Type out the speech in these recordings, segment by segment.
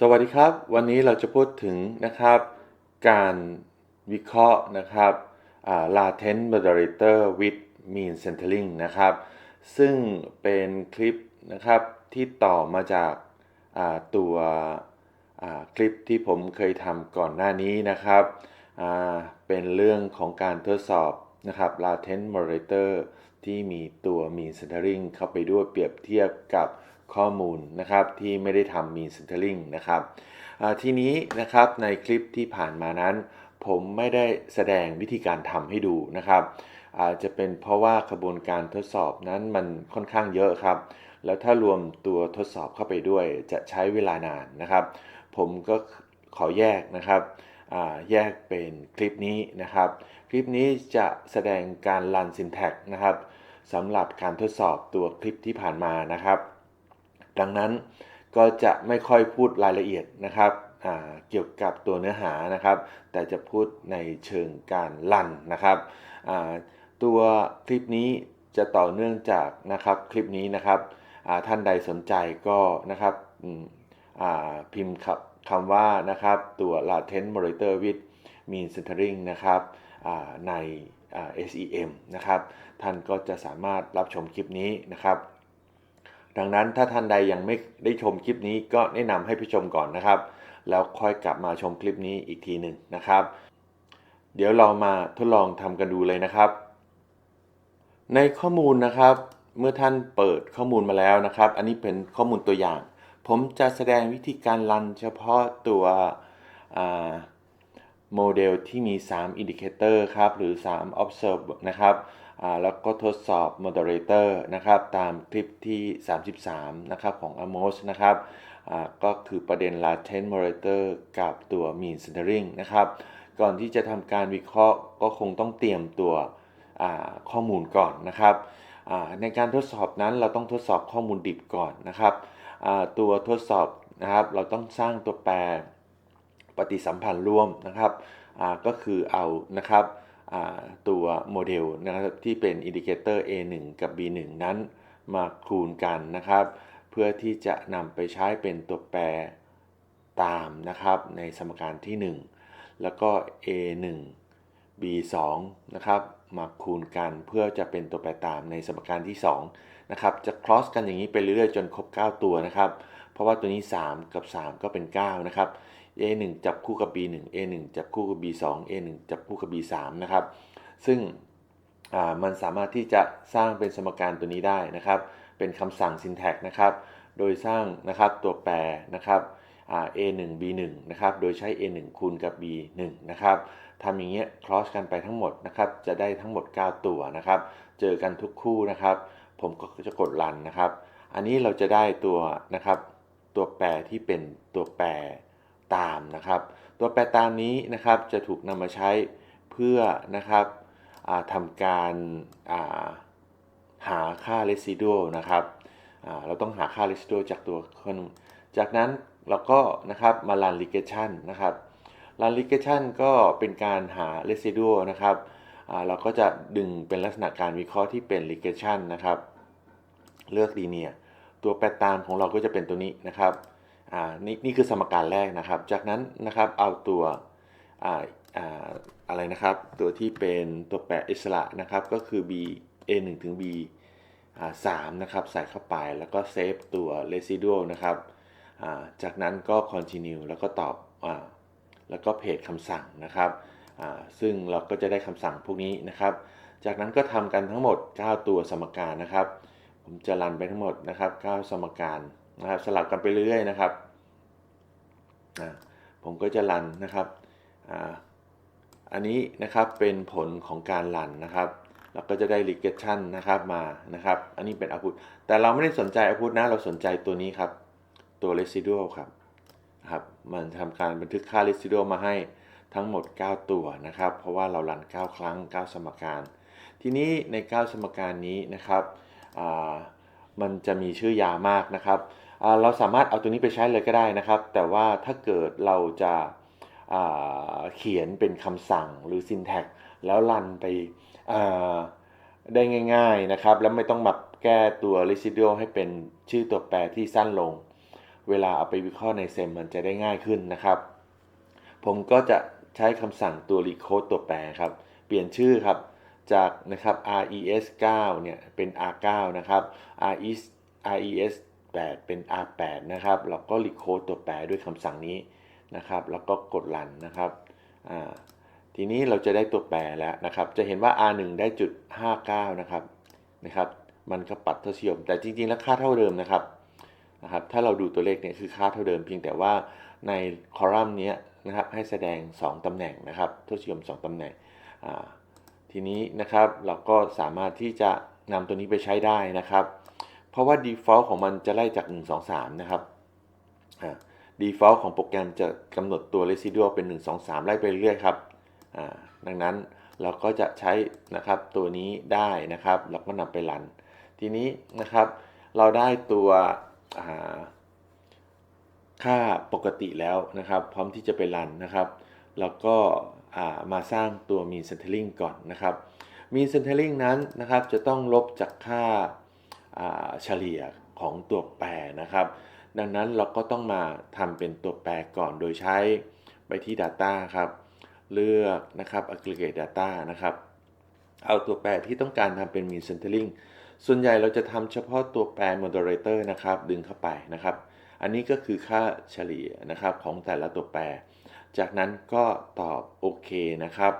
สวัสดีครับ วันนี้เราจะพูดถึงนะครับ การวิเคราะห์นะครับอ่า latent moderator with mean centering นะครับ ซึ่งเป็นคลิปนะครับที่ต่อมาจากาตัวคลิปที่ผมเคยทำก่อนหน้านี้นะครับเป็นเรื่องของการทดสอบนะครับ latent moderator ที่มีตัว mean centering เข้าไปด้วยเปรียบเทียบกับ ข้อมูลนะครับที่ไม่ได้ทำ mean centering นะครับทีนี้นะครับในคลิปที่ผ่านมานั้น ผมไม่ได้แสดงวิธีการทำให้ดูนะครับอาจจะเป็นเพราะว่ากระบวนการทดสอบนั้นมันค่อนข้างเยอะครับ แล้วถ้ารวมตัวทดสอบเข้าไปด้วยจะใช้เวลานานนะครับ ผมก็ขอแยกนะครับแยกเป็นคลิปนี้นะครับ คลิปนี้จะแสดงการรัน syntax นะครับสำหรับการทดสอบตัวคลิปที่ผ่านมานะครับ ดังนั้นก็จะไม่ค่อยพูดรายละเอียดนะครับเกี่ยวกับตัวเนื้อหานะครับ แต่จะพูดในเชิงการรันนะครับตัวคลิปนี้จะต่อเนื่องจากนะครับคลิปนี้นะครับท่านใดสนใจก็นะครับพิมพ์คำคำว่านะครับตัว latent monitor with mean centering นะครับใน SEM นะครับ ท่านก็จะสามารถรับชมคลิปนี้นะครับ ดังนั้นถ้าท่านใดยังไม่ได้ชมคลิปนี้ก็แนะนำให้ไปชมก่อนนะครับ แล้วค่อยกลับมาชมคลิปนี้อีกทีหนึ่งนะครับ เดี๋ยวเรามาทดลองทำกันดูเลยนะครับ ในข้อมูลนะครับ เมื่อท่านเปิดข้อมูลมาแล้วนะครับ อันนี้เป็นข้อมูลตัวอย่าง ผมจะแสดงวิธีการรันเฉพาะตัวโมเดลที่มี 3 Indicator ครับ หรือ 3 Observe นะครับ แล้วก็ทดสอบ Moderator นะครับ ตามคลิปที่ 33 นะครับ ของ Amos นะครับ ก็คือประเด็น Latent Moderator กับตัว Mean Centering นะครับ ก่อนที่จะทำการวิเคราะห์ก็คงต้องเตรียมตัวข้อมูลก่อนนะครับ ในการทดสอบนั้นเราต้องทดสอบข้อมูลดิบก่อนนะครับตัวทดสอบนะครับ เราต้องสร้างตัวแปรปฏิสัมพันธ์ร่วมนะครับก็คือเอานะครับ ตัวโมเดลนะครับที่เป็นอินดิเคเตอร์ A1 กับ B1 นั้นมาคูณกันนะครับ เพื่อที่จะนำไปใช้เป็นตัวแปรตามนะครับในสมการที่ 1 แล้วก็ A1 B2 นะครับมาคูณกันเพื่อจะเป็นตัวแปรตามในสมการที่2นะครับจะ cross กันอย่างนี้ไปเรื่อยๆจนครบ 9 ตัวนะครับ เพราะว่าตัวนี้ 3 กับ 3 ก็เป็น 9 นะครับ A1 จับคู่กับ B1 A1 จับคู่กับ B2 A1 จับคู่กับ B3 นะครับ ซึ่งมันสามารถที่จะสร้างเป็นสมการตัวนี้ได้นะครับ เป็นคำสั่ง syntax นะครับ โดยสร้างนะครับตัวแปรนะครับอ่า A1 B1 นะครับ โดยใช้ A1 คูณกับ B1 นะครับทำอย่างเงี้ย cross กันไปทั้งหมดนะครับ จะได้ทั้งหมด 9 ตัวนะครับ เจอกันทุกคู่นะครับ ผมก็จะกดรันนะครับ อันนี้เราจะได้ตัวนะครับ ตัวแปรที่เป็นตัวแปร ตามนะครับ ตัวแปรตามนี้นะครับจะถูกนำมาใช้เพื่อนะครับทำการาหาค่า residual นะครับเราต้องหาค่า residual จากตัวคนจากนั้นเราก็นะครับมา run regression นะครับ run regression ก็เป็นการหา residual นะครับเราก็จะดึงเป็นลักษณะการวิเคราะห์ที่เป็น regression นะครับ เลือก linear ตัวแปรตามของเราก็จะเป็นตัวนี้นะครับ อ่านี่นี่คือสมการแรกนะครับ จากนั้นนะครับเอาตัวอ่าอ่าอะไรนะครับ ตัวที่เป็นตัวแปรอิสระนะครับก็คือ b a 1ถึง b อ่า3นะครับใส่เข้าไปแล้วก็เซฟตัว residual นะครับาจากนั้นก็ continue แล้วก็ตอบอแล้วก็เพจคำสั่งนะครับซึ่งเราก็จะได้คำสั่งพวกนี้นะครับ จากนั้นก็ทำกันทั้งหมด 9 ตัวสมการนะครับ ผมจะรันไปทั้งหมดนะครับ 9 สมการ นะครับสลับกันไปเรื่อยๆนะครับผมก็จะรันนะครับอันนี้นะครับเป็นผลของการรันนะครับเราก็จะได้ regression นะครับมานะครับ อันนี้เป็น output แต่เราไม่ได้สนใจ output นะเราสนใจตัวนี้ครับ ตัว residual ครับครับมันทำการบันทึกค่า residual มาให้ทั้งหมด 9 ตัวนะครับ เพราะว่าเรารัน 9 ครั้ง 9 สมการ ทีนี้ใน 9 สมการนี้นะครับ มันจะมีชื่อยามากนะครับ เราสามารถเอาตัวนี้ไปใช้เลยก็ได้นะครับ แต่ว่าถ้าเกิดเราจะเขียนเป็นคำสั่งหรือ syntax แล้วรันไปได้ง่ายๆนะครับ แล้วไม่ต้องมาแก้ตัว residual ให้เป็นชื่อตัวแปรที่สั้นลง เวลาเอาไปวิเคราะห์ในเซมมันจะได้ง่ายขึ้นนะครับ ผมก็จะใช้คำสั่งตัว recode ตัวแปรครับ เปลี่ยนชื่อครับ จากนะครับ res 9เนี่ยเป็น r9 นะครับ res res 8 เป็น r8 นะครับ เราก็ recode ตัวแปรด้วยคำสั่งนี้นะครับ แล้วก็กด run นะครับทีนี้เราจะได้ตัวแปรแล้วนะครับ จะเห็นว่า r1 ได้จุด59นะครับนะครับ มันก็ปัดเท่าเทียมแต่จริงๆ แล้วค่าเท่าเดิมนะครับนะครับ ถ้าเราดูตัวเลขเนี่ยคือค่าเท่าเดิมเพียงแต่ว่าในคอลัมน์นี้นะครับให้แสดง 2 ตำแหน่งนะครับเท่าเทียม 2 ตำแหน่งอ่า ทีนี้นะครับเราก็สามารถที่จะนำตัวนี้ไปใช้ได้นะครับ เพราะว่า default ของมันจะไล่จาก 1 2 3 นะครับ default ของโปรแกรมจะกำหนดตัว residual เป็น 1 2 3 ไล่ไปเรื่อยครับ ดังนั้นเราก็จะใช้นะครับตัวนี้ได้นะครับ เราก็นำไปรัน ทีนี้นะครับเราได้ตัวค่าปกติแล้วนะครับ พร้อมที่จะไปรันนะครับเราก็ มาสร้างตัว mean centering ก่อนนะครับ mean centering นั้นนะครับจะต้องลบจากค่าเฉลี่ยของตัวแปรนะครับ ดังนั้นเราก็ต้องมาทำเป็นตัวแปรก่อนโดยใช้ไปที่ data ครับ เลือกนะครับ aggregate data นะครับ เอาตัวแปรที่ต้องการทำเป็น mean centering ส่วนใหญ่เราจะทำเฉพาะตัวแปร moderator นะครับ ดึงเข้าไปนะครับ อันนี้ก็คือค่าเฉลี่ยนะครับของแต่ละตัวแปร จากนั้นก็ตอบโอเคนะครับ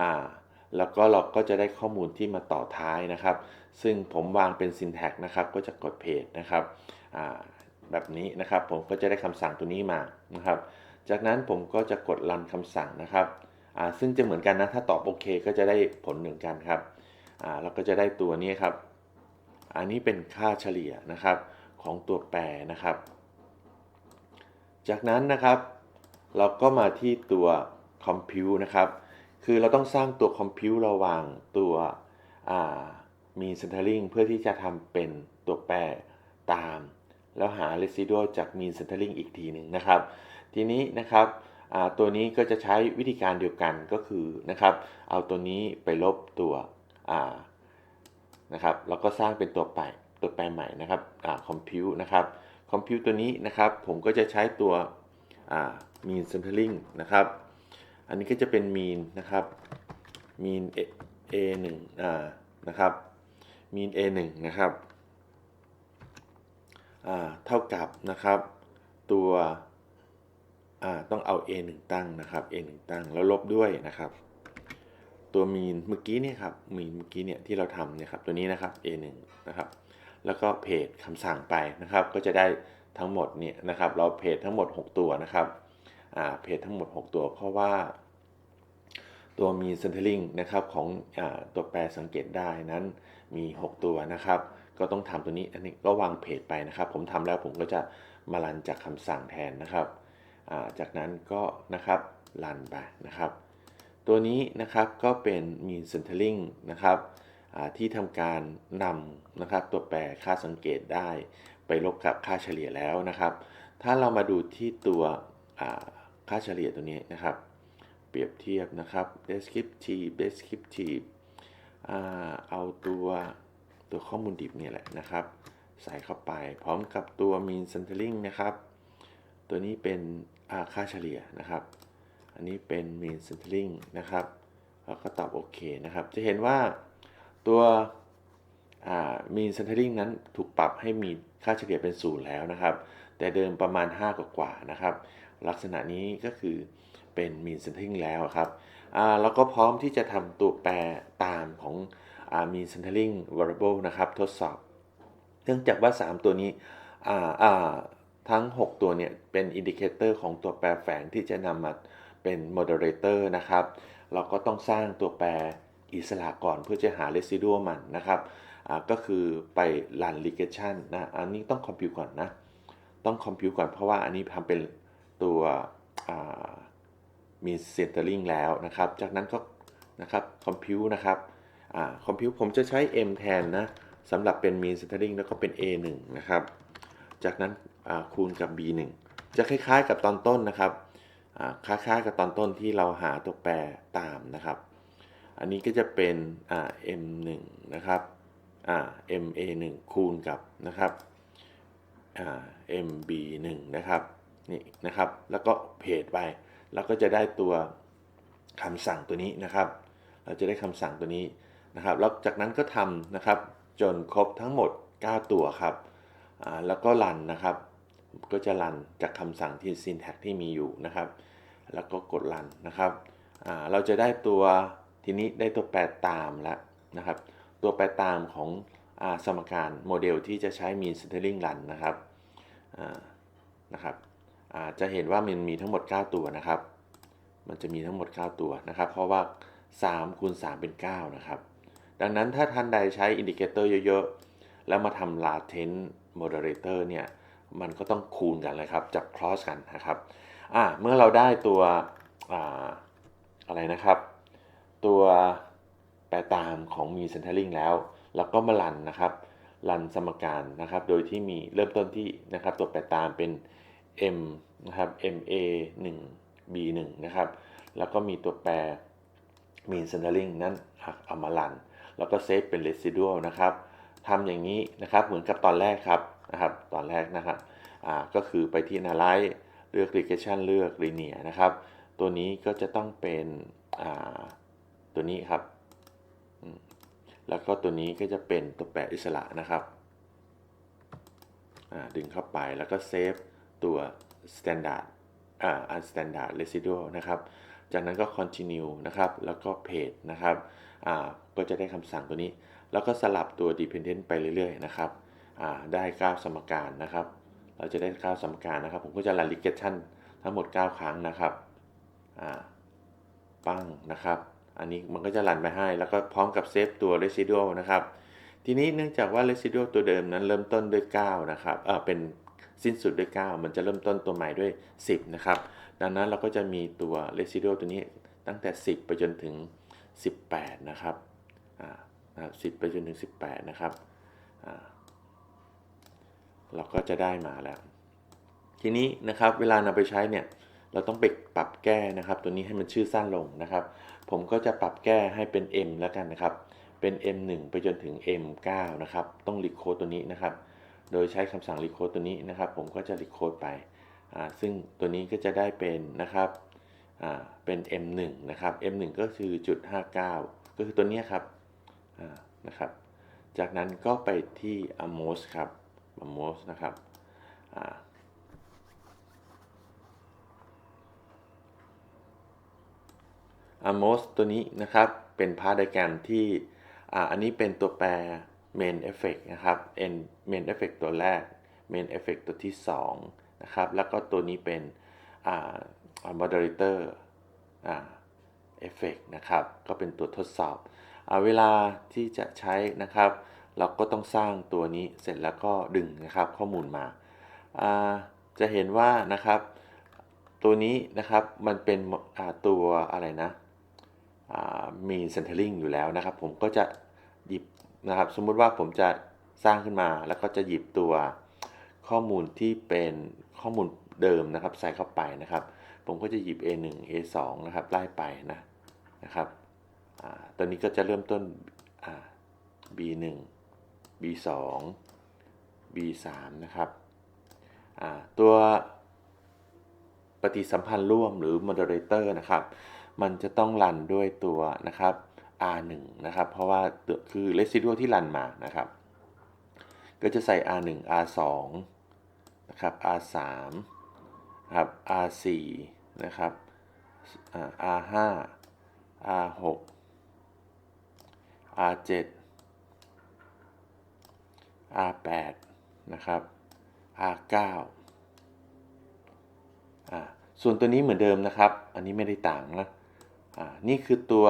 อ่าแล้วก็เราก็จะได้ข้อมูลที่มาต่อท้ายนะครับ ซึ่งผมวางเป็น syntax นะครับ ก็จะกดเพจนะครับอ่าแบบนี้นะครับ ผมก็จะได้คำสั่งตัวนี้มานะครับ จากนั้นผมก็จะกดรันคำสั่งนะครับอ่าซึ่งจะเหมือนกันนะ ถ้าตอบโอเค ก็จะได้ผลเหมือนกันครับอ่าเราก็จะได้ตัวนี้ครับ อันนี้เป็นค่าเฉลี่ยนะครับของตัวแปรนะครับ จากนั้นนะครับ เราก็มาที่ตัว compute นะครับ คือเราต้องสร้างตัว compute ระหว่างตัวมี centering เพื่อที่จะทำเป็นตัวแปรตาม แล้วหา residual จาก mean centering อีกทีหนึ่งนะครับ ทีนี้นะครับตัวนี้ก็จะใช้วิธีการเดียวกันก็คือนะครับ เอาตัวนี้ไปลบตัวนะครับแล้วก็สร้างเป็นตัวแปรตัวแปรใหม่นะครับคอ่า compute นะครับ compute ตัวนี้นะครับ ผมก็จะใช้ตัว อ่า mean sampling นะครับ อันนี้ก็จะเป็น mean นะครับ mean a 1อ่านะครับ mean a 1นะครับอ่าเท่ากับนะครับ ตัวอ่าต้องเอา a 1ตั้งนะครับ a 1ตั้งแล้วลบด้วยนะครับ ตัวมีนเมื่อกี้เนี่ยครับมีนเมื่อกี้เนี่ยที่เราทำเนี่ยครับตัวนี้นะครับ a1 นะครับแล้วก็เพจคำสั่งไปนะครับ ก็จะได้ ทั้งหมดเนี่ยนะครับ เราเพจทั้งหมด 6 ตัวนะครับอ่าเพจทั้งหมด 6 ตัวเพราะว่า ตัวมีเซนเทอร์ลิงนะครับของอตัวแปรสังเกตได้นั้นมี 6 ตัวนะครับ ก็ต้องทำตัวนี้อันนี้ก็วางเพจไปนะครับ ผมทำแล้วผมก็จะมารันจากคำสั่งแทนนะครับจากนั้นก็นะครับรันไปนะครับ ตัวนี้นะครับก็เป็น mean centering นะครับที่ทำการนำนะครับตัวแปรค่าสังเกตได้ ไปลบกับค่าเฉลี่ยแล้วนะครับ ถ้าเรามาดูที่ตัวค่าเฉลี่ยตัวนี้นะครับ เปรียบเทียบนะครับ descriptive descriptive เอาตัวตัวข้อมูลดิบเนี่ยแหละนะครับ ใส่เข้าไปพร้อมกับตัว mean centering นะครับ ตัวนี้เป็นค่าเฉลี่ยนะครับ อันนี้เป็น mean centering นะครับแล้วก็ตอบโอเคนะครับ จะเห็นว่าตัว mean centering นั้นถูกปรับให้มี ค่าเฉลี่ยเป็นศูนย์แล้วนะครับ แต่เดิมประมาณ 5 กว่าๆนะครับ ลักษณะนี้ก็คือเป็น mean centering แล้วครับแล้วก็พร้อมที่จะทำตัวแปรตามของ mean centering variable นะครับ ทดสอบ เนื่องจากว่า 3 ตัวนี้ทั้ง 6 ตัวเนี่ยเป็นอินดิเคเตอร์ของตัวแปรแฝงที่จะนำมาเป็น moderator นะครับ เราก็ต้องสร้างตัวแปรอิสระก่อนเพื่อจะหา residual มันนะครับ ก็คือไป run regression นะอันนี้ต้อง compute ก่อนนะ ต้อง compute ก่อนเพราะว่าอันนี้ทำเป็นตัวมี centering แล้วนะครับ จากนั้นก็นะครับ compute นะครับ compute ผมจะใช้ m แทนนะสำหรับเป็น mean centering แล้วก็เป็น a 1นะครับ จากนั้นคูณกับ b 1จะคล้ายๆกับตอนต้นนะครับคล้ายๆกับตอนต้นที่เราหาตัวแปรตามนะครับ อันนี้ก็จะเป็น m1 นะครับ ma1 คูณกับนะครับอ่า MB1 นะครับนี่นะครับ แล้วก็เพจไป แล้วก็จะได้ตัวคำสั่งตัวนี้นะครับ เราจะได้คำสั่งตัวนี้นะครับ แล้วจากนั้นก็ทำนะครับ จนครบทั้งหมด 9 ตัวครับอ่าแล้วก็รันนะครับ ก็จะรันจากคำสั่งที่ syntax ที่มีอยู่นะครับ แล้วก็กดรันนะครับอ่าเราจะได้ตัวทีนี้ได้ตัวแปรตามแล้วนะครับ ตัวแปรตามของอสมการโมเดลที่จะใช้ mean centering run นะครับนะครับจะเห็นว่ามันมีทั้งหมด 9 ตัวนะครับ มันจะมีทั้งหมด 9 ตัวนะครับ เพราะว่า 3 คูณ 3 เป็น 9 นะครับ ดังนั้นถ้าท่านใดใช้อินดิเคเตอร์เยอะๆ แล้วมาทำ latent moderator เนี่ย มันก็ต้องคูณกันเลยครับ จับ cross กันนะครับเมื่อเราได้ตัวออะไรนะครับ ตัว แปรตามของมี centering แล้วเราก็มารันนะครับรันสมการนะครับ โดยที่มีเริ่มต้นที่นะครับตัวแปรตามเป็น m นะครับ ma 1 b 1นะครับ แล้วก็มีตัวแปร mean centering นั้นเอามารัน แล้วก็เซฟเป็น residual นะครับทำอย่างนี้นะครับเหมือนกับตอนแรกครับนะครับ ตอนแรกนะครับอ่าก็คือไปที่ analyze เลือก regression เลือก linear นะครับ ตัวนี้ก็จะต้องเป็นอ่าตัวนี้ครับ แล้วก็ตัวนี้ก็จะเป็นตัวแปรอิสระนะครับดึงเข้าไปแล้วก็เซฟตัว standard อ่า unstandard residual นะครับ จากนั้นก็ continue นะครับ แล้วก็ page นะครับ อ่า ก็จะได้คำสั่งตัวนี้ แล้วก็สลับตัว dependent ไปเรื่อยๆ นะครับ อ่า ได้9สมการนะครับ เราจะได้9สมการนะครับ ผมก็จะ run regression ทั้งหมด 9 ครั้งนะครับ อ่า ปั้งนะครับ อันนี้มันก็จะรันไปให้ แล้วก็พร้อมกับเซฟตัว residual นะครับ ทีนี้เนื่องจากว่า residual ตัวเดิมนั้นเริ่มต้นด้วย 9 นะครับ เออเป็นสิ้นสุดด้วย 9 มันจะเริ่มต้นตัวใหม่ด้วย 10 นะครับ ดังนั้นเราก็จะมีตัว residual ตัวนี้ตั้งแต่ 10 ไปจนถึง 18 นะครับ อ่า10ไปจนถึง 18 นะครับ อ่าเราก็จะได้มาแล้ว ทีนี้นะครับเวลานำไปใช้เนี่ยเราต้องไปปรับแก้นะครับ ตัวนี้ให้มันชื่อสั้นลงนะครับ ผมก็จะปรับแก้ให้เป็น m แล้วกันนะครับ เป็น m1 ไปจนถึง m9 นะครับ ต้องรีโคดตัวนี้นะครับ โดยใช้คำสั่งรีโคดตัวนี้นะครับ ผมก็จะรีโคดไปอ่าซึ่งตัวนี้ก็จะได้เป็นนะครับอ่าเป็น M1 นะครับ M1 ก็คือจุด59 ก็คือตัวนี้ครับอ่านะครับ จากนั้นก็ไปที่ Amos ครับ Amos นะครับ อ่า Amos ตัวนี้นะครับ เป็นพาร์ทไดแกรมที่อ่าอันนี้เป็นตัวแปร main effect นะครับ n main effect ตัวแรก main effect ตัวที่ 2 นะครับ แล้วก็ตัวนี้เป็นอ่า moderator อ่า effect นะครับ ก็เป็นตัวทดสอบอ่าเวลาที่จะใช้นะครับ เราก็ต้องสร้างตัวนี้เสร็จแล้วก็ดึงนะครับข้อมูลมาอ่าจะเห็นว่านะครับ ตัวนี้นะครับมันเป็นอ่าตัวอะไรนะ มี centering อยู่แล้วนะครับ ผมก็จะหยิบนะครับ สมมุติว่าผมจะสร้างขึ้นมาแล้วก็จะหยิบตัวข้อมูลที่เป็นข้อมูลเดิมนะครับ ใส่เข้าไปนะครับ ผมก็จะหยิบ A1 A2 นะครับไล่ไปนะนะครับตัวนี้ก็จะเริ่มต้น B1 B2 B3 นะครับตัวปฏิสัมพันธ์ร่วมหรือ moderator นะครับ มันจะต้องรันด้วยตัวนะครับ R1 นะครับ เพราะว่าคือ residual ที่รันมานะครับ ก็จะใส่ R1 R2 นะครับ R3 นะครับ R4 นะครับ R5 R6 R7 R8 นะครับ R9 อ่าส่วนตัวนี้เหมือนเดิมนะครับ อันนี้ไม่ได้ต่างนะ นี่คือตัว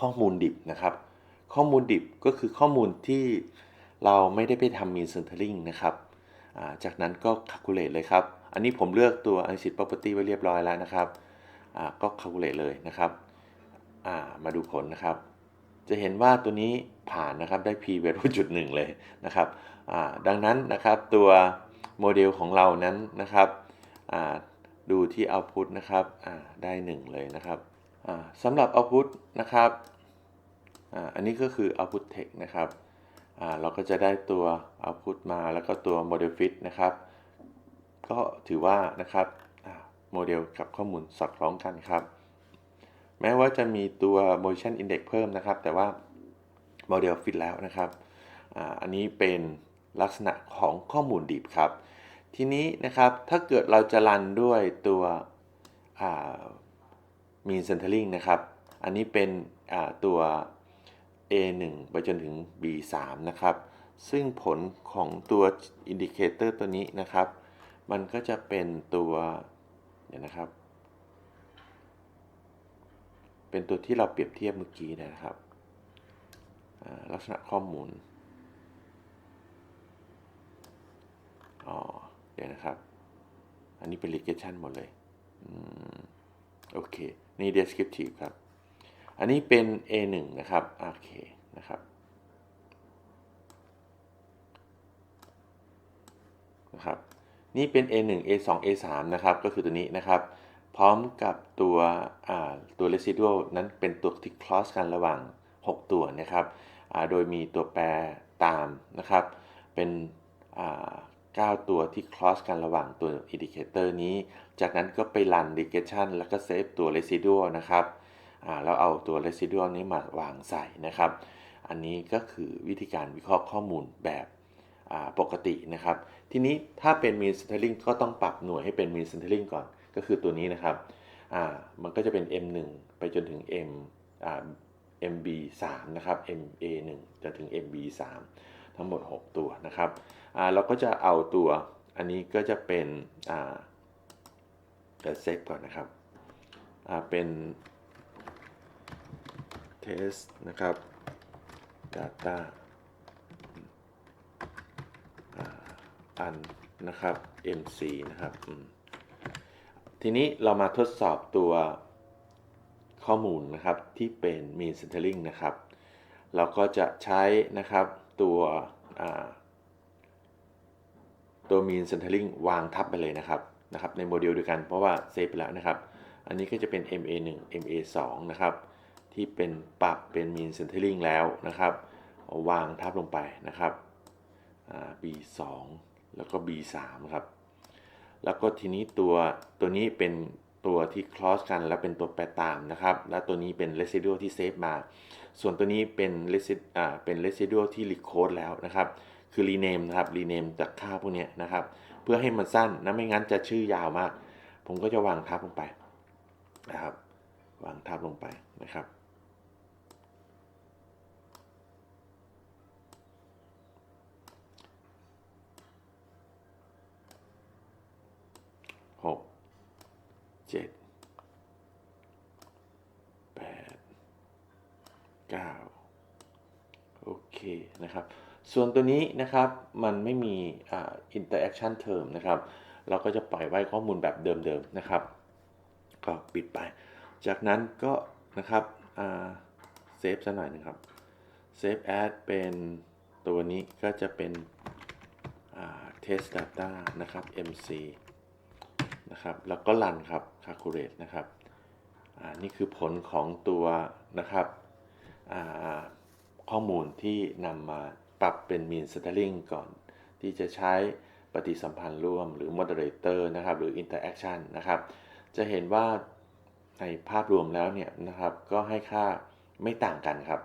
ข้อมูลดิบนะครับ ข้อมูลดิบก็คือข้อมูลที่เราไม่ได้ไปทำ mean centering นะครับจากนั้นก็ calculate เลยครับ อันนี้ผมเลือกตัว unit property ไว้เรียบร้อยแล้วนะครับก็ calculate เลยนะครับมาดูผลนะครับ จะเห็นว่าตัวนี้ผ่านนะครับได้ p value จุดหนึ่งเลยนะครับดังนั้นนะครับตัวโมเดลของเรานั้นนะครับ ดูที่ output นะครับได้ 1 เลยนะครับสำหรับ output นะครับอันนี้ก็คือ output text นะครับอ่าเราก็จะได้ตัว output มาแล้วก็ตัว model fit นะครับ ก็ถือว่านะครับโมเดลกับข้อมูลสอดคล้องกันครับ แม้ว่าจะมีตัว motion index เพิ่มนะครับ แต่ว่าโมเดลฟิตแล้วนะครับอ่าอันนี้เป็นลักษณะของข้อมูลดิบครับ ทีนี้นะครับถ้าเกิดเราจะรันด้วยตัวอ่า mean centering นะครับ อันนี้เป็นตัว A1 ไปจนถึง B3 นะครับ ซึ่งผลของตัว indicator ตัวนี้นะครับ มันก็จะเป็นตัวเดี๋ยวนะครับ เป็นตัวที่เราเปรียบเทียบเมื่อกี้นะครับ ลักษณะข้อมูลอ๋อ เดี๋ยนะครับ อันนี้เป็น regression หมดเลยอโอเค นี่ descriptive ครับ อันนี้เป็น A1 นะครับโอเคนะครับนะครับ นี่เป็น A1 A2 A3 นะครับ ก็คือตัวนี้นะครับ พร้อมกับตัวตัว residual นั้นเป็นตัวที่ cross กันระหว่าง 6 ตัวนะครับ โดยมีตัวแปรตามนะครับ เป็น 9 ตัวที่ cross กันระหว่างตัว indicator นี้ จากนั้นก็ไป run regression แล้วก็ save ตัว residual นะครับอ่าแล้วเอาตัว residual นี้มาวางใส่นะครับ อันนี้ก็คือวิธีการวิเคราะห์ข้อมูลแบบปกตินะครับ ทีนี้ถ้าเป็น mean centering ก็ต้องปรับหน่วยให้เป็น mean centering ก่อน ก็คือตัวนี้นะครับ มันก็จะเป็น M1 ไปจนถึง m mb3 นะครับ MA1 จนถึง MB3 ทั้งหมด 6 ตัวนะครับเราก็จะเอาตัวอันนี้ก็จะเป็นเดี๋ยวเซฟก่อนนะครับเป็น test นะครับ data อันนะครับ MC นะครับทีนี้เรามาทดสอบตัวข้อมูลนะครับที่เป็น mean centering นะครับ เราก็จะใช้นะครับ ตัวตัว mean centering วางทับไปเลยนะครับนะครับ ในโมเดลเดียวกันเพราะว่าเซฟไปแล้วนะครับ อันนี้ก็จะเป็น MA1 MA2 นะครับ ที่เป็นปรับเป็น mean centering แล้วนะครับ วางทับลงไปนะครับ B2 แล้วก็ B3 ครับ แล้วก็ทีนี้ตัวตัวนี้เป็นตัวที่ cross กัน แล้วเป็นตัวแปรตามนะครับ แล้วตัวนี้เป็น residual ที่เซฟมา ส่วนตัวนี้เป็น residual อ่าเป็น residual ที่ recode แล้วนะครับ คือ rename นะครับ rename จากค่าพวกนี้นะครับ เพื่อให้มันสั้นนะไม่งั้นจะชื่อยาวมาก ผมก็จะวางทับลงไปนะครับวางทับลงไปนะครับ หกเจ็ดแปดเก้าโอเค นะครับ ส่วนตัวนี้นะครับมันไม่มีอ่า interaction term นะครับ เราก็จะปล่อยไว้ข้อมูลแบบเดิมๆนะครับ ก็ปิดไป จากนั้นก็นะครับเซฟซะหน่อยนะครับ save as เป็นตัวนี้ก็จะเป็นอ่า test data นะครับ mc นะครับ แล้วก็รันครับ calculate นะครับอ่านี่คือผลของตัวนะครับอ่า ข้อมูลที่นำมาปรับเป็น mean centering ก่อน ที่จะใช้ปฏิสัมพันธ์ร่วมหรือ moderator นะครับ หรือ interaction นะครับ จะเห็นว่าในภาพรวมแล้วเนี่ยนะครับก็ให้ค่าไม่ต่างกันครับ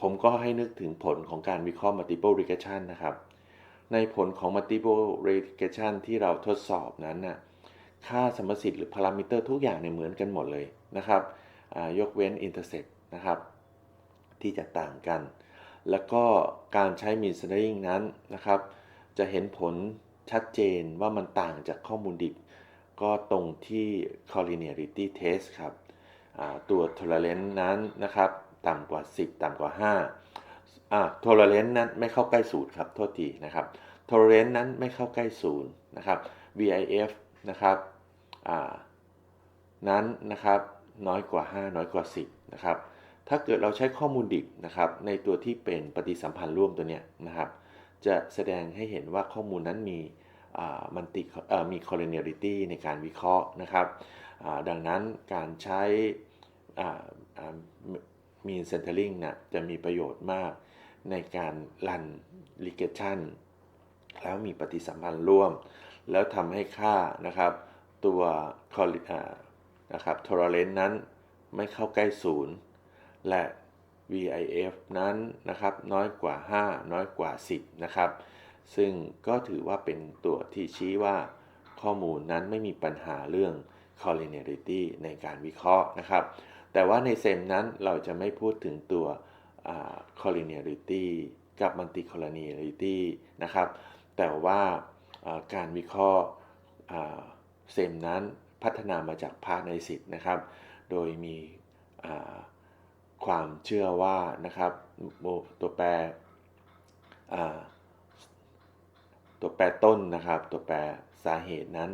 ผมก็ให้นึกถึงผลของการวิเคราะห์ multiple regression นะครับ ในผลของ multiple regression ที่เราทดสอบนั้นน่ะค่าสมมติสิทธิ์หรือพารามิเตอร์ทุกอย่างเนี่ยเหมือนกันหมดเลยนะครับยกเว้น intercept นะครับ ที่จะต่างกัน แล้วก็การใช้ mean centering นั้นนะครับ จะเห็นผลชัดเจนว่ามันต่างจากข้อมูลดิบ ก็ตรงที่ collinearity test ครับตัว tolerance นั้นนะครับ ต่ำกว่า 10 ต่ำกว่า 5อ่า tolerance นั้นไม่เข้าใกล้ศูนย์ครับ โทษทีนะครับ tolerance นั้นไม่เข้าใกล้ศูนย์นะครับ VIF นะครับอ่านั้นนะครับน้อยกว่า 5 น้อยกว่า 10 นะครับ ถ้าเกิดเราใช้ข้อมูลดิบนะครับในตัวที่เป็นปฏิสัมพันธ์ร่วมตัวเนี้ยนะครับ จะแสดงให้เห็นว่าข้อมูลนั้นมีมันติเอ่อมี collinearity ในการวิเคราะห์นะครับ ดังนั้นการใช้อ่าอ่า mean centering นะจะมีประโยชน์มากในการรัน ligation แล้วมีปฏิสัมพันธ์ร่วม แล้วทำให้ค่านะครับตัวนะครับ tolerance นั้นไม่เข้าใกล้ศูนย์ และ VIF นั้นนะครับน้อยกว่า 5 น้อยกว่า 10 นะครับ ซึ่งก็ถือว่าเป็นตัวที่ชี้ว่าข้อมูลนั้นไม่มีปัญหาเรื่อง collinearity ในการวิเคราะห์นะครับ แต่ว่าในเซมนั้นเราจะไม่พูดถึงตัว collinearity กับ multicollinearity นะครับ แต่ว่าการวิเคราะห์เซมนั้นพัฒนามาจากพาร์ทในสิทธ์นะครับ โดยมี ความเชื่อว่านะครับตัวแปรตัวแปรต้นนะครับ ตัวแปรสาเหตุนั้น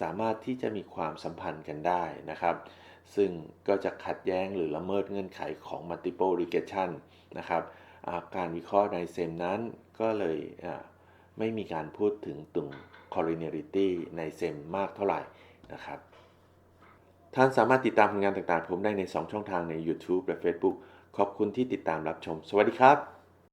สามารถที่จะมีความสัมพันธ์กันได้นะครับ ซึ่งก็จะขัดแย้งหรือละเมิดเงื่อนไขของ multiple regression นะครับาการวิเคราะห์ในเซมนั้นก็เลยไม่มีการพูดถึงตุ่ง collinearity ในเซมมากเท่าไหร่นะครับ ท่านสามารถติดตามผลงานต่างๆ ผมได้ใน 2 ช่องทางใน YouTube และ Facebook ขอบคุณที่ติดตามรับชม สวัสดีครับ